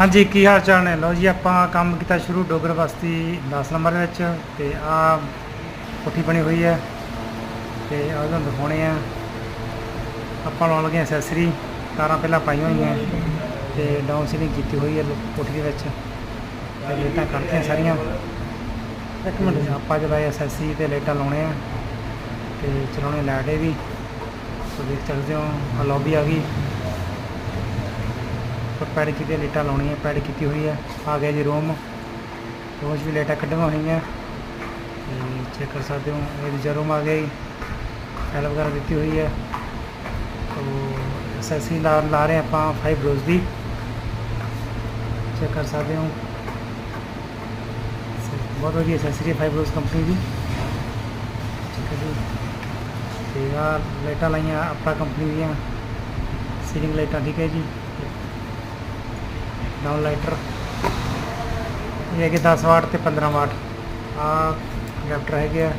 ਹਾਂਜੀ, ਕੀ ਹਾਲ ਚਾਲ ਨੇ? ਲਓ ਜੀ, ਆਪਾਂ ਕੰਮ ਕੀਤਾ ਸ਼ੁਰੂ ਡੋਗਰ ਬਸਤੀ 10 ਨੰਬਰ ਵਿੱਚ ਤੇ ਆ ਕੋਠੀ ਬਣੀ ਹੋਈ ਹੈ ਤੇ ਆ ਤੁਹਾਨੂੰ ਦਿਖਾਉਣੇ ਆ। ਆਪਾਂ ਲਾਉਣ ਲੱਗੇ ਐਸੈਸਰੀ ਤਾਰਾਂ ਪਹਿਲਾਂ ਪਾਈਆਂ ਹੋਈਆਂ ਤੇ ਡਾਊਨ ਸੀਲਿੰਗ ਕੀਤੀ ਹੋਈ ਹੈ ਕੋਠੀ ਦੇ ਵਿੱਚ। ਤੇ ਲਾਈਟਾਂ ਕੱਢਤੀਆਂ ਸਾਰੀਆਂ। ਇੱਕ ਮਿੰਟ ਆਪਾਂ ਜਲਾਏ ਐਕਸੈਸਰੀ ਤੇ ਲਾਈਟਾਂ ਲਾਉਣੇ ਆ ਤੇ ਚਲਾਉਣੇ ਲਾਈਟ ਵੀ। ਸੋ ਦੇਖ ਸਕਦੇ ਹੋ ਆ ਲੌਬੀ ਆ ਗਈ। ਪਰ ਪੈਡ ਕੀਤੀ ਲਾਈਟਾਂ ਲਾਉਣੀਆਂ, ਪੈਡ ਕੀਤੀ ਹੋਈ ਹੈ ਆ ਗਿਆ ਜੀ ਰੋਮ। ਰੂਮ 'ਚ ਵੀ ਲਾਈਟਾਂ ਕੱਢੀਆਂ ਹੋਈਆਂ ਤੇ ਚੈੱਕ ਕਰ ਸਕਦੇ ਹੋ, ਇਹ ਦੂਜਾ ਰੂਮ ਆ ਗਿਆ ਜੀ। ਐਲ ਵਗੈਰਾ ਦਿੱਤੀ ਹੋਈ ਹੈ ਤੋ ਐਸਐਸਸੀ ਲਾ ਲਾ ਰਹੇ ਆਪਾਂ 5 ਰੋਜ਼ ਦੀ। ਚੈੱਕ ਕਰ ਸਕਦੇ ਹੋ। ਬਹੁਤ ਵਧੀਆ ਐਸਐਸਸੀ 5 ਰੋਜ਼ ਕੰਪਨੀ ਦੀ। ਠੀਕ ਹੈ ਜੀ। ਤੇ ਆ ਲਾਈਟਾਂ ਲਾਈਆਂ ਆਪਣਾ ਕੰਪਨੀ ਦੀਆਂ। ਸੀਲਿੰਗ ਲਾਈਟਾਂ, ਠੀਕ ਹੈ ਜੀ। Down lighter. ਇਹ ਹੈਗੇ 10 ਵਾਟ ਤੇ 15 ਵਾਟ। ਆ ਲੈਫਟਰ ਹੈਗੇ ਆ।